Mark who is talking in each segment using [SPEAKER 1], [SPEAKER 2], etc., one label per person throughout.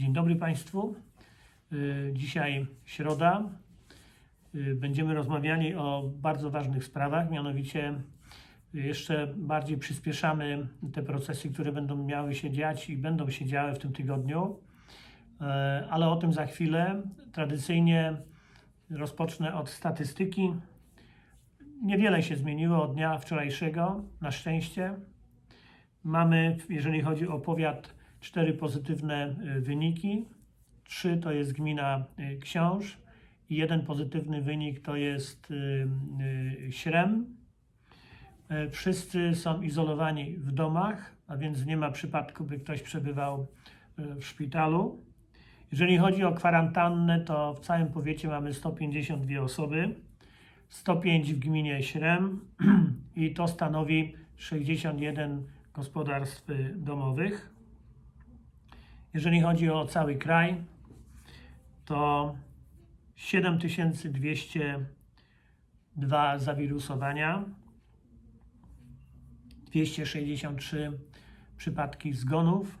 [SPEAKER 1] Dzień dobry Państwu. Y, Dzisiaj środa. Y, Będziemy rozmawiali o bardzo ważnych sprawach, mianowicie jeszcze bardziej przyspieszamy te procesy, które będą miały się dziać i będą się działy w tym tygodniu, ale o tym za chwilę. Tradycyjnie rozpocznę od statystyki. Niewiele się zmieniło od dnia wczorajszego, na szczęście. Mamy, jeżeli chodzi o powiat, cztery pozytywne y, wyniki. Trzy to jest gmina y, Książ i jeden pozytywny wynik to jest y, Śrem. E, Wszyscy są izolowani w domach, a więc nie ma przypadku, by ktoś przebywał y, w szpitalu. Jeżeli chodzi o kwarantannę, to w całym powiecie mamy 152 osoby, 105 w gminie Śrem i to stanowi 61 gospodarstw domowych. Jeżeli chodzi o cały kraj, to 7202 zawirusowania, 263 przypadki zgonów.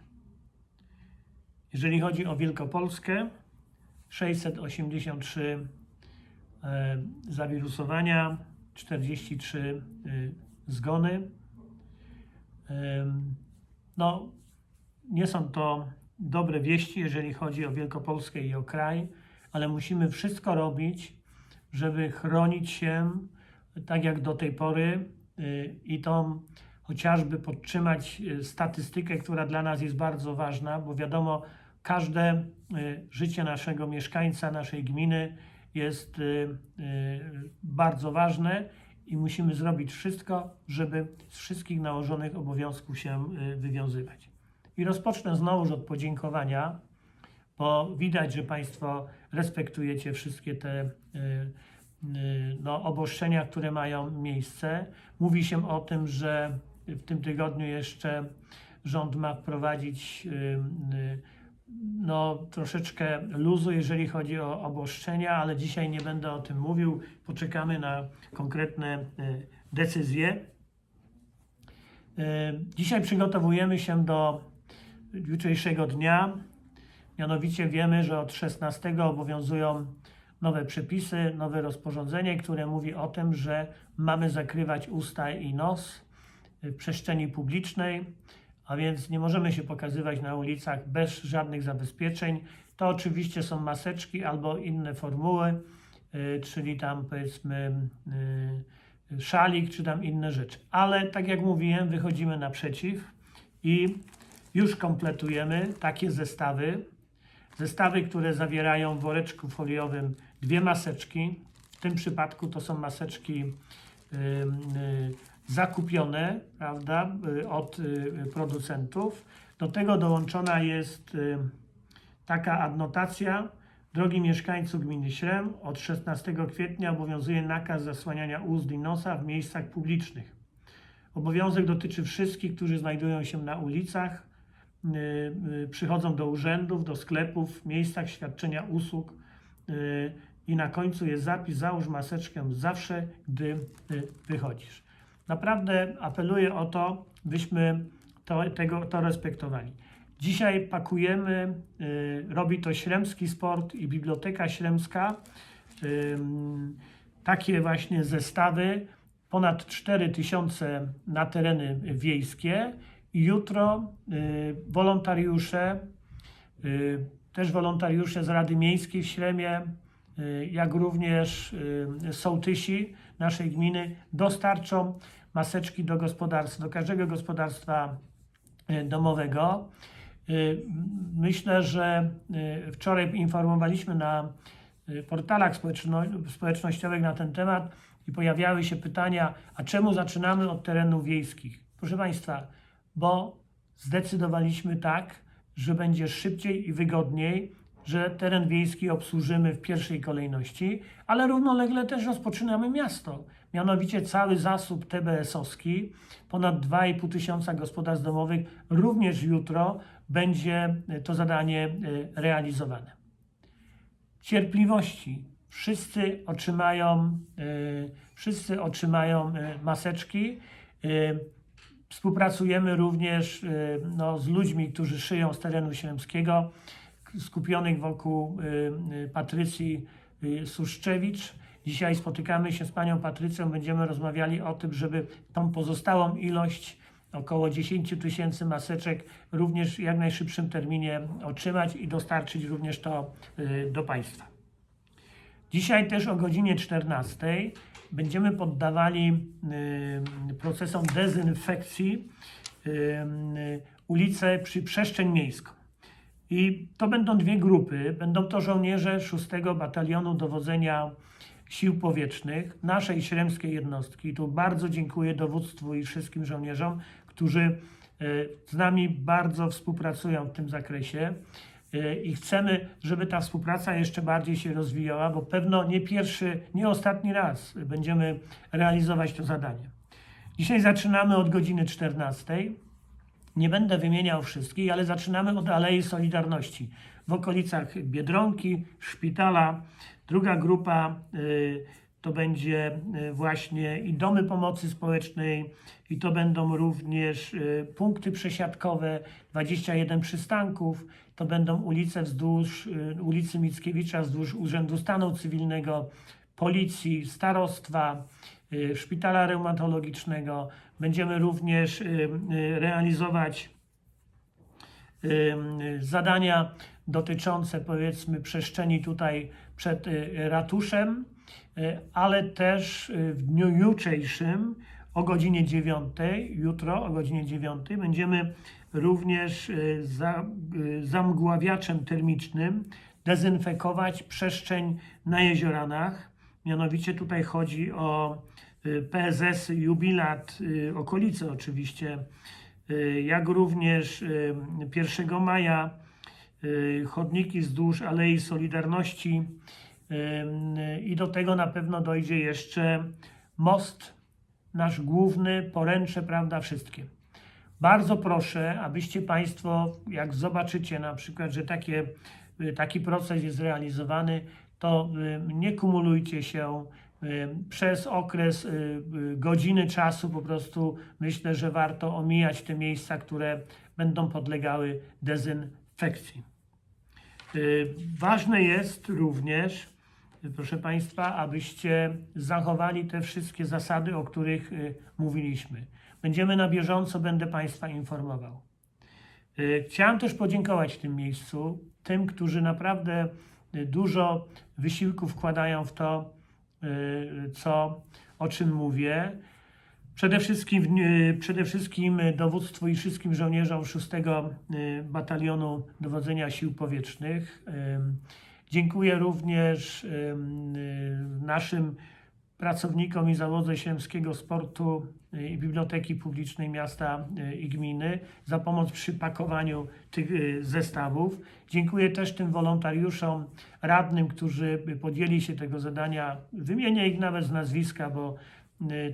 [SPEAKER 1] Jeżeli chodzi o Wielkopolskę, 683 e, zawirusowania, 43 y, zgony. No, nie są to dobre wieści, jeżeli chodzi o Wielkopolskę i o kraj, ale musimy wszystko robić, żeby chronić się tak jak do tej pory y, i to chociażby podtrzymać y, statystykę, która dla nas jest bardzo ważna, bo wiadomo, każde y, życie naszego mieszkańca, naszej gminy jest bardzo ważne i musimy zrobić wszystko, żeby z wszystkich nałożonych obowiązków się wywiązywać. I rozpocznę znowuż od podziękowania, bo widać, że Państwo respektujecie wszystkie te y, y, no, obostrzenia, które mają miejsce. Mówi się o tym, że w tym tygodniu jeszcze rząd ma wprowadzić y, no, troszeczkę luzu, jeżeli chodzi o obostrzenia, ale dzisiaj nie będę o tym mówił. Poczekamy na konkretne decyzje. Dzisiaj przygotowujemy się do jutrzejszego dnia. Mianowicie wiemy, że od 16 obowiązują nowe przepisy, nowe rozporządzenie, które mówi o tym, że mamy zakrywać usta i nos w przestrzeni publicznej, a więc nie możemy się pokazywać na ulicach bez żadnych zabezpieczeń. To oczywiście są maseczki albo inne formuły, y, czyli tam powiedzmy y, szalik, czy tam inne rzeczy. Ale tak jak mówiłem, wychodzimy naprzeciw i już kompletujemy takie zestawy. Zestawy, które zawierają w woreczku foliowym dwie maseczki. W tym przypadku to są maseczki y, zakupione, prawda, y, od y, producentów. Do tego dołączona jest taka adnotacja. Drogi mieszkańcu gminy Śrem, od 16 kwietnia obowiązuje nakaz zasłaniania ust i nosa w miejscach publicznych. Obowiązek dotyczy wszystkich, którzy znajdują się na ulicach, przychodzą do urzędów, do sklepów, miejscach świadczenia usług y, i na końcu jest zapis załóż maseczkę zawsze, gdy y, wychodzisz. Naprawdę apeluję o to, byśmy to, tego, to respektowali. Dzisiaj pakujemy, y, robi to Śremski Sport i Biblioteka Śremska, takie właśnie zestawy, ponad 4000 na tereny wiejskie jutro y, wolontariusze, y, też wolontariusze z Rady Miejskiej w Śremie, y, jak również sołtysi naszej gminy dostarczą maseczki do gospodarstwa, do każdego gospodarstwa domowego. Myślę, że wczoraj informowaliśmy na portalach społeczno- społecznościowych na ten temat i pojawiały się pytania, a czemu zaczynamy od terenów wiejskich? Proszę Państwa, bo zdecydowaliśmy tak, że będzie szybciej i wygodniej, że teren wiejski obsłużymy w pierwszej kolejności, ale równolegle też rozpoczynamy miasto. Mianowicie cały zasób TBS-owski, ponad 2,5 tysiąca gospodarstw domowych, również jutro będzie y, to zadanie y, realizowane. Cierpliwości. Wszyscy otrzymają, y, wszyscy otrzymają maseczki. Współpracujemy również y, no, z ludźmi, którzy szyją z terenu śremskiego, skupionych wokół y, y, Patrycji Suszczewicz. Dzisiaj spotykamy się z panią Patrycją, będziemy rozmawiali o tym, żeby tą pozostałą ilość, około 10 tysięcy maseczek, również w jak najszybszym terminie otrzymać i dostarczyć również to do państwa. Dzisiaj też o godzinie 14 będziemy poddawali y, procesom dezynfekcji y, y, ulicę przy przestrzeń miejską. I to będą dwie grupy. Będą to żołnierze 6 Batalionu Dowodzenia Sił Powietrznych, naszej śremskiej jednostki. Tu bardzo dziękuję dowództwu i wszystkim żołnierzom, którzy z nami bardzo współpracują w tym zakresie. E, I chcemy, żeby ta współpraca jeszcze bardziej się rozwijała, bo pewno nie pierwszy, nie ostatni raz będziemy realizować to zadanie. Dzisiaj zaczynamy od godziny 14. Nie będę wymieniał wszystkich, ale zaczynamy od Alei Solidarności w okolicach Biedronki, szpitala. Druga grupa y, to będzie y, właśnie i domy pomocy społecznej, i to będą również y, punkty przesiadkowe, 21 przystanków. To będą ulice wzdłuż y, ulicy Mickiewicza, wzdłuż Urzędu Stanu Cywilnego, Policji, Starostwa, Szpitala Reumatologicznego. Będziemy również realizować zadania dotyczące powiedzmy przestrzeni tutaj przed ratuszem, ale też y, w dniu jutrzejszym o godzinie 9, jutro o godzinie 9 będziemy również y, za, zamgławiaczem termicznym dezynfekować przestrzeń na jezioranach. Mianowicie tutaj chodzi o PSS Jubilat, okolice oczywiście, jak również y, 1 maja chodniki wzdłuż Alei Solidarności i do tego na pewno dojdzie jeszcze most, nasz główny, poręcze, prawda, wszystkie. Bardzo proszę, abyście Państwo, jak zobaczycie na przykład, że takie, y, taki proces jest realizowany, to y, nie kumulujcie się y, przez okres godziny czasu. Po prostu myślę, że warto omijać te miejsca, które będą podlegały dezynfekcji. Ważne jest również, proszę Państwa, abyście zachowali te wszystkie zasady, o których y, mówiliśmy. Będziemy na bieżąco, będę Państwa informował. Y, Chciałem też podziękować w tym miejscu tym, którzy naprawdę y, dużo wysiłku wkładają w to, co, o czym mówię. Przede wszystkim, przede wszystkim dowództwu i wszystkim żołnierzom 6 y, Batalionu Dowodzenia Sił Powietrznych. Dziękuję również y, naszym pracownikom i załodze Ślęskiego Sportu y, i Biblioteki Publicznej Miasta y, i Gminy za pomoc przy pakowaniu tych zestawów. Dziękuję też tym wolontariuszom, radnym, którzy podjęli się tego zadania. Wymienię ich nawet z nazwiska, bo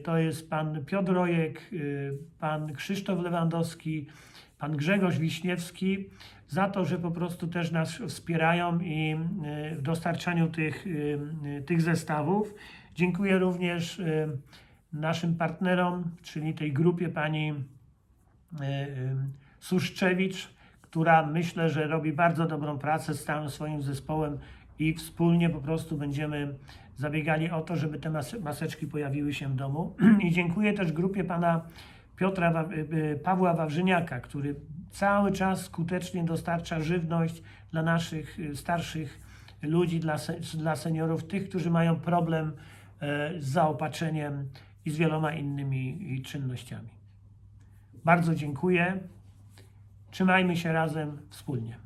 [SPEAKER 1] to jest pan Piotr Rojek, pan Krzysztof Lewandowski, pan Grzegorz Wiśniewski, za to, że po prostu też nas wspierają i y, w dostarczaniu tych, y, tych zestawów. Dziękuję również y, naszym partnerom, czyli tej grupie pani Suszczewicz, która myślę, że robi bardzo dobrą pracę z całym swoim zespołem i wspólnie po prostu będziemy zabiegali o to, żeby te mas- maseczki pojawiły się w domu. I dziękuję też grupie pana Piotra y, y, Pawła Wawrzyniaka, który cały czas skutecznie dostarcza żywność dla naszych y, starszych ludzi, dla, dla seniorów, tych, którzy mają problem e, z zaopatrzeniem i z wieloma innymi czynnościami. Bardzo dziękuję. Trzymajmy się razem wspólnie.